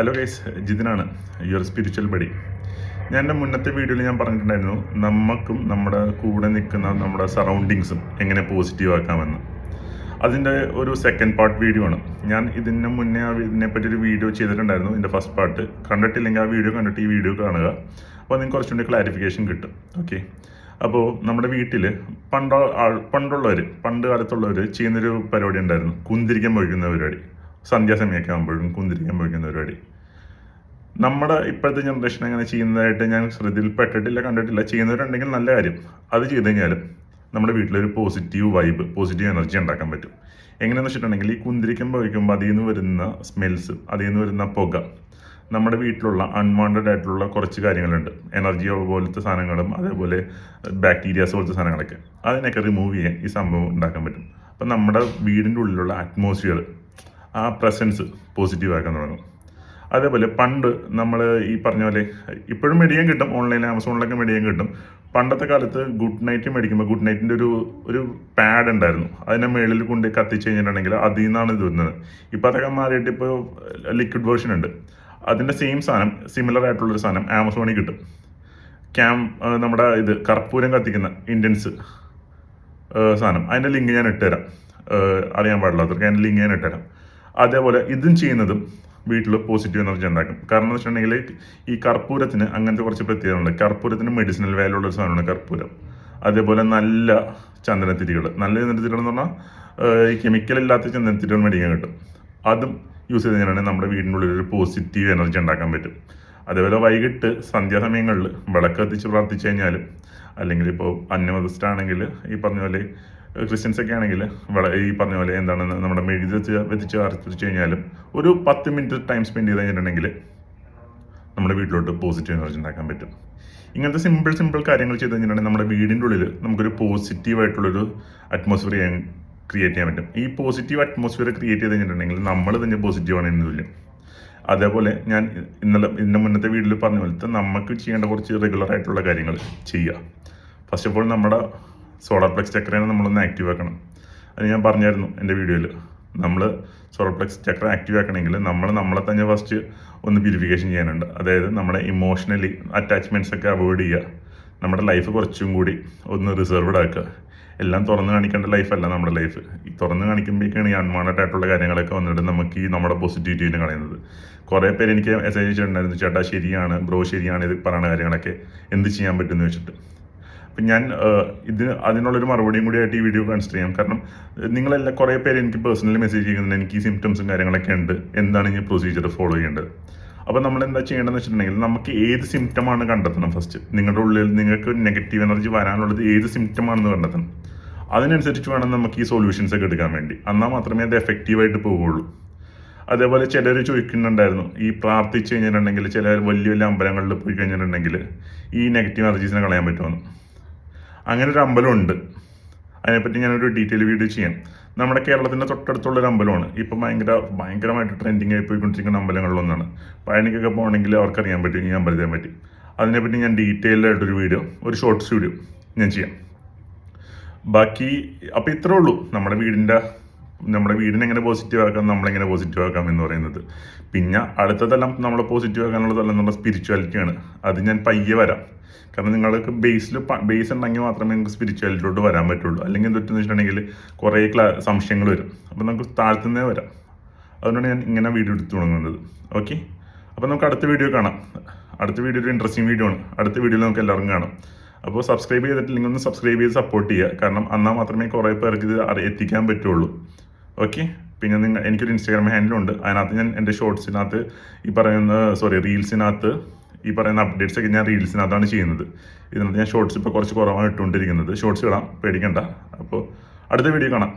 Hello guys ജിതിനാണ്. Your spiritual buddy ഞാൻ എന്റെ മുന്നത്തെ വീഡിയോയിൽ ഞാൻ പറഞ്ഞിട്ടുണ്ടായിരുന്നു നമുക്കും നമ്മുടെ കൂടെ നിൽക്കുന്ന നമ്മുടെ സറൗണ്ടിങ്സും എങ്ങനെ പോസിറ്റീവ് ആക്കാമെന്ന്. അതിന്റെ ഒരു സെക്കൻഡ് പാർട്ട് വീഡിയോ ആണ്. ഞാൻ ഇതിന് മുന്നേ ആ ഇതിനെപ്പറ്റി ഒരു വീഡിയോ ചെയ്തിട്ടുണ്ടായിരുന്നു ഇതിന്റെ ഫസ്റ്റ് പാർട്ട് കണ്ടിട്ടില്ലെങ്കിൽ ആ വീഡിയോ കണ്ടിട്ട് ഈ വീഡിയോ കാണുക. അപ്പോൾ നിങ്ങൾക്ക് കുറച്ചുകൂടി ക്ലാരിഫിക്കേഷൻ കിട്ടും. ഓക്കെ അപ്പോൾ നമ്മുടെ വീട്ടിൽ പണ്ട പണ്ടുള്ളവർ പണ്ട് കാലത്തുള്ളവർ ചെയ്യുന്നൊരു പരിപാടി ഉണ്ടായിരുന്നു. കുന്തിരിക്കാൻ വഴിക്കുന്ന പരിപാടി. സന്ധ്യാസമയമൊക്കെ ആകുമ്പോഴും കുന്തിരിക്കാൻ പോയിക്കുന്ന പരിപാടി നമ്മുടെ ഇപ്പോഴത്തെ ജനറേഷൻ അങ്ങനെ ചെയ്യുന്നതായിട്ട് ഞാൻ ശ്രദ്ധയിൽപ്പെട്ടിട്ടില്ല കണ്ടിട്ടില്ല. ചെയ്യുന്നവരുണ്ടെങ്കിൽ നല്ല കാര്യം. അത് ചെയ്ത് കഴിഞ്ഞാലും നമ്മുടെ വീട്ടിലൊരു പോസിറ്റീവ് വൈബ് പോസിറ്റീവ് എനർജി ഉണ്ടാക്കാൻ പറ്റും. എങ്ങനെയാണെന്ന് വെച്ചിട്ടുണ്ടെങ്കിൽ ഈ കുന്തിരിക്കം വയ്ക്കുമ്പോൾ അതിൽ നിന്ന് വരുന്ന സ്മെൽസ് അതിൽ നിന്ന് വരുന്ന പുക നമ്മുടെ വീട്ടിലുള്ള അൺവാണ്ടഡ് ആയിട്ടുള്ള കുറച്ച് കാര്യങ്ങളുണ്ട്. എനർജി പോലത്തെ സാധനങ്ങളും അതേപോലെ ബാക്ടീരിയാസ് പോലത്തെ സാധനങ്ങളൊക്കെ. അതിനൊക്കെ റിമൂവ് ചെയ്യാൻ ഈ സംഭവം ഉണ്ടാക്കാൻ പറ്റും. അപ്പം നമ്മുടെ വീടിന്റെ ഉള്ളിലുള്ള അറ്റ്മോസ്ഫിയർ ആ പ്രസൻസ് പോസിറ്റീവ് ആക്കാൻ തുടങ്ങും. അതേപോലെ പണ്ട് നമ്മൾ ഈ പറഞ്ഞ പോലെ ഇപ്പോഴും മെഡിയാൻ കിട്ടും. ഓൺലൈൻ ആമസോണിലൊക്കെ മെഡിയാൻ കിട്ടും. പണ്ടത്തെ കാലത്ത് ഗുഡ് നൈറ്റ് മേടിക്കുമ്പോൾ ഗുഡ് നൈറ്റിന്റെ ഒരു ഒരു പാഡ് ഉണ്ടായിരുന്നു. അതിനെ മേളിൽ കൊണ്ട് കത്തിച്ച് കഴിഞ്ഞിട്ടുണ്ടെങ്കിൽ അതിൽ നിന്നാണ് ഇത് വരുന്നത്. ഇപ്പോൾ അതൊക്കെ മാറിയിട്ട് ഇപ്പോൾ ലിക്വിഡ് വേർഷൻ ഉണ്ട്. അതിന്റെ സെയിം സാധനം സിമിലർ ആയിട്ടുള്ളൊരു സാധനം ആമസോണിൽ കിട്ടും. ക്യാം നമ്മുടെ ഇത് കർപ്പൂരം കത്തിക്കുന്ന ഇന്ത്യൻസ് സാധനം. അതിന്റെ ലിങ്ക് ഞാൻ ഇട്ടുതരാം. അറിയാൻ പാടില്ലാത്തവർക്ക് അതിന്റെ ലിങ്ക് ഞാൻ ഇട്ടുതരാം. അതേപോലെ ഇതും ചെയ്യുന്നതും വീട്ടിൽ പോസിറ്റീവ് എനർജി ഉണ്ടാക്കും. കാരണം എന്ന് വെച്ചിട്ടുണ്ടെങ്കിൽ ഈ കർപ്പൂരത്തിന് അങ്ങനത്തെ കുറച്ച് പ്രത്യേകതയുണ്ട് കർപ്പൂരത്തിന് മെഡിസിനൽ വാല്യൂ ഉള്ള ഒരു സാധനമാണ് കർപ്പൂരം. അതേപോലെ നല്ല ചന്ദനത്തിരികൾ നല്ല ചന്ദനത്തിരികൾ എന്ന് പറഞ്ഞാൽ ഈ കെമിക്കൽ ഇല്ലാത്ത ചന്ദനത്തിരികൾ മേടിക്കാൻ കിട്ടും. അതും യൂസ് ചെയ്ത് കഴിഞ്ഞാൽ നമ്മുടെ വീടിനുള്ളിൽ ഒരു പോസിറ്റീവ് എനർജി ഉണ്ടാക്കാൻ പറ്റും. അതേപോലെ വൈകിട്ട് സന്ധ്യാസമയങ്ങളിൽ വിളക്ക് കത്തിച്ച് പ്രാർത്ഥിച്ചു കഴിഞ്ഞാലും അല്ലെങ്കിൽ ഇപ്പോൾ അന്യമതസ്ഥാണെങ്കിൽ ഈ പറഞ്ഞ പോലെ ക്രിസ്ത്യൻസ് ഒക്കെ ആണെങ്കിൽ ഈ പറഞ്ഞ പോലെ എന്താണ് നമ്മുടെ മെഴുതി വെച്ച് പ്രാർത്ഥിച്ചു കഴിഞ്ഞാലും ഒരു പത്ത് മിനിറ്റ് ടൈം സ്പെൻഡ് ചെയ്ത് കഴിഞ്ഞിട്ടുണ്ടെങ്കിൽ നമ്മുടെ വീട്ടിലോട്ട് പോസിറ്റീവ് എനർജി ഉണ്ടാക്കാൻ പറ്റും. ഇങ്ങനത്തെ സിമ്പിൾ സിമ്പിൾ കാര്യങ്ങൾ ചെയ്ത് കഴിഞ്ഞിട്ടുണ്ടെങ്കിൽ നമ്മുടെ വീടിന്റെ ഉള്ളിൽ നമുക്കൊരു പോസിറ്റീവ് ആയിട്ടുള്ളൊരു അറ്റ്മോസ്ഫിയർ ചെയ്യാൻ ക്രിയേറ്റ് ചെയ്യാൻ പറ്റും. ഈ പോസിറ്റീവ് അറ്റ്മോസ്ഫിയർ ക്രിയേറ്റ് ചെയ്ത് കഴിഞ്ഞിട്ടുണ്ടെങ്കിൽ നമ്മൾ തന്നെ പോസിറ്റീവാണ് എന്ന് തുല്യം അതേപോലെ ഞാൻ ഇന്നലെ ഇന്ന മുന്നത്തെ വീട്ടിൽ പറഞ്ഞ പോലത്തെ നമുക്ക് ചെയ്യേണ്ട കുറച്ച് റെഗുലർ ആയിട്ടുള്ള കാര്യങ്ങൾ ചെയ്യുക. ഫസ്റ്റ് ഓഫ് ഓൾ നമ്മുടെ സോളാർ പ്ലക്സ് ചക്രനെ നമ്മളൊന്ന് ആക്റ്റീവ് ആക്കണം. അത് ഞാൻ പറഞ്ഞായിരുന്നു എന്റെ വീഡിയോയിൽ നമ്മൾ സോളാർ പ്ലക്സ് ചക്ര ആക്റ്റീവ് ആക്കണമെങ്കിൽ നമ്മൾ നമ്മളെ തന്നെ ഫസ്റ്റ് ഒന്ന് പ്യൂരിഫിക്കേഷൻ ചെയ്യാനുണ്ട്. അതായത് നമ്മളെ ഇമോഷണലി അറ്റാച്ച്മെന്റ്സ് ഒക്കെ അവോയ്ഡ് ചെയ്യുക. നമ്മുടെ ലൈഫ് കുറച്ചും കൂടി ഒന്ന് റിസർവ്ഡ് ആക്കുക. എല്ലാം തുറന്ന് കാണിക്കേണ്ട ലൈഫല്ല നമ്മുടെ ലൈഫ് ഈ തുറന്ന് കാണിക്കുമ്പോഴേക്കാണ് ഈ അൺവാണ്ടഡ് ആയിട്ടുള്ള കാര്യങ്ങളൊക്കെ വന്നിട്ട് നമുക്ക് ഈ നമ്മുടെ പോസിറ്റിവിറ്റിനെ കളയുന്നത്. കുറേ പേര് എനിക്ക് മെസ്സേജ് ചെയ്തിട്ടുണ്ടായിരുന്നു ചേട്ടാ ശരിയാണ് ബ്രോ ശരിയാണ് ഇത് പറയുന്ന കാര്യങ്ങളൊക്കെ. എന്ത് ചെയ്യാൻ പറ്റുമെന്ന് വെച്ചിട്ട്. അപ്പം ഞാൻ ഇത് അതിനുള്ളൊരു മറുപടിയും കൂടി ആയിട്ട് ഈ വീഡിയോ കൺസിഡർ ചെയ്യാം. കാരണം നിങ്ങളെല്ലാം കുറേ പേര് എനിക്ക് പേഴ്സണലി മെസ്സേജ് ചെയ്യുന്നുണ്ട്. എനിക്ക് ഈ സിംറ്റംസും കാര്യങ്ങളൊക്കെ ഉണ്ട്. എന്താണ് ഈ പ്രൊസീജിയർ ഫോളോ ചെയ്യേണ്ടത്? അപ്പോൾ നമ്മൾ എന്താ ചെയ്യേണ്ടതെന്ന് വെച്ചിട്ടുണ്ടെങ്കിൽ നമുക്ക് ഏത് സിംറ്റമാണ് കണ്ടെത്തണം ഫസ്റ്റ് നിങ്ങളുടെ ഉള്ളിൽ നിങ്ങൾക്ക് നെഗറ്റീവ് എനർജി വരാനുള്ളത് ഏത് സിംറ്റമാണെന്ന് കണ്ടെത്തണം. അതിനനുസരിച്ച് വേണം നമുക്ക് ഈ സൊല്യൂഷൻസ് ഒക്കെ എടുക്കാൻ വേണ്ടി. എന്നാൽ മാത്രമേ അത് എഫക്റ്റീവായിട്ട് പോവുകയുള്ളൂ അതേപോലെ ചിലർ ചോദിക്കുന്നുണ്ടായിരുന്നു ഈ പ്രാർത്ഥിച്ച് കഴിഞ്ഞിട്ടുണ്ടെങ്കിൽ ചില വലിയ വലിയ അമ്പലങ്ങളിൽ പോയി കഴിഞ്ഞിട്ടുണ്ടെങ്കിൽ ഈ നെഗറ്റീവ് എനർജീസിനെ കളയാൻ പറ്റുമെന്ന് അങ്ങനെ ഒരു അമ്പലമുണ്ട്. അതിനെപ്പറ്റി ഞാനൊരു ഡീറ്റെയിൽ വീഡിയോ ചെയ്യാം. നമ്മുടെ കേരളത്തിന്റെ തൊട്ടടുത്തുള്ള ഒരു അമ്പലമാണ്. ഇപ്പം ഭയങ്കര ഭയങ്കരമായിട്ട് ട്രെൻഡിങ് ആയി പോയിക്കൊണ്ടിരിക്കുന്ന അമ്പലങ്ങളിലൊന്നാണ്. പഴനിക്കൊക്കെ പോകണമെങ്കിൽ അവർക്കറിയാൻ പറ്റും ഈ അമ്പലത്തെ പറ്റി. അതിനെപ്പറ്റി ഞാൻ ഡീറ്റെയിൽഡ് ആയിട്ടൊരു വീഡിയോ ഒരു ഷോർട്ട്സ് വീഡിയോ ഞാൻ ചെയ്യാം. ബാക്കി അപ്പോൾ ഇത്രേ ഉള്ളൂ നമ്മുടെ വീടിന്റെ നമ്മുടെ വീടിനെ എങ്ങനെ പോസിറ്റീവ് ആക്കാം നമ്മളെങ്ങനെ പോസിറ്റീവ് ആക്കാം എന്ന് പറയുന്നത്. പിന്നെ അടുത്ത തലം നമ്മളെ പോസിറ്റീവ് ആക്കാനുള്ള തലം നമ്മുടെ സ്പിരിച്വാലിറ്റിയാണ് അത് ഞാൻ പയ്യെ വരാം. കാരണം നിങ്ങൾക്ക് ബേസിൽ ബേസ് ഉണ്ടെങ്കിൽ മാത്രമേ നിങ്ങൾക്ക് സ്പിരിച്വാലിറ്റിയോട്ട് വരാൻ പറ്റുള്ളൂ. അല്ലെങ്കിൽ എന്തൊറ്റെന്ന് വെച്ചിട്ടുണ്ടെങ്കിൽ കുറേ ക്ലാ സംശയങ്ങൾ വരും. അപ്പോൾ നമുക്ക് താഴ്ത്തുന്നേ വരാം. അതുകൊണ്ടാണ് ഞാൻ ഇങ്ങനെ വീഡിയോ എടുത്തു തുടങ്ങുന്നത്. ഓക്കെ അപ്പോൾ നമുക്ക് അടുത്ത വീഡിയോ കാണാം. അടുത്ത വീഡിയോ ഒരു ഇൻട്രസ്റ്റിംഗ് വീഡിയോ ആണ്. അടുത്ത വീഡിയോയിൽ നമുക്ക് എല്ലാവർക്കും കാണാം. അപ്പോൾ സബ്സ്ക്രൈബ് ചെയ്തിട്ടില്ലെങ്കിൽ ഒന്ന് സബ്സ്ക്രൈബ് ചെയ്ത് സപ്പോർട്ട് ചെയ്യുക. കാരണം എന്നാൽ മാത്രമേ കുറേ പേർക്ക് ഇത് എത്തിക്കാൻ പറ്റുള്ളൂ. ഓക്കെ പിന്നെ നിങ്ങൾ എനിക്കൊരു ഇൻസ്റ്റാഗ്രാം ഹാൻഡിലുണ്ട് അതിനകത്ത് ഞാൻ എന്റെ ഷോർട്സിനകത്ത് ഈ പറയുന്ന സോറി റീൽസിനകത്ത് ഈ പറയുന്ന അപ്ഡേറ്റ്സ് ഒക്കെ ഞാൻ റീൽസിനകത്താണ് ചെയ്യുന്നത്. ഇതിനകത്ത് ഞാൻ ഷോർട്സ് ഇപ്പോൾ കുറച്ച് കുറവാണ് ഇട്ടുകൊണ്ടിരിക്കുന്നത്. ഷോർട്സ് ഇടാം പേടിക്കണ്ട. അപ്പോൾ അടുത്ത വീഡിയോ കാണാം.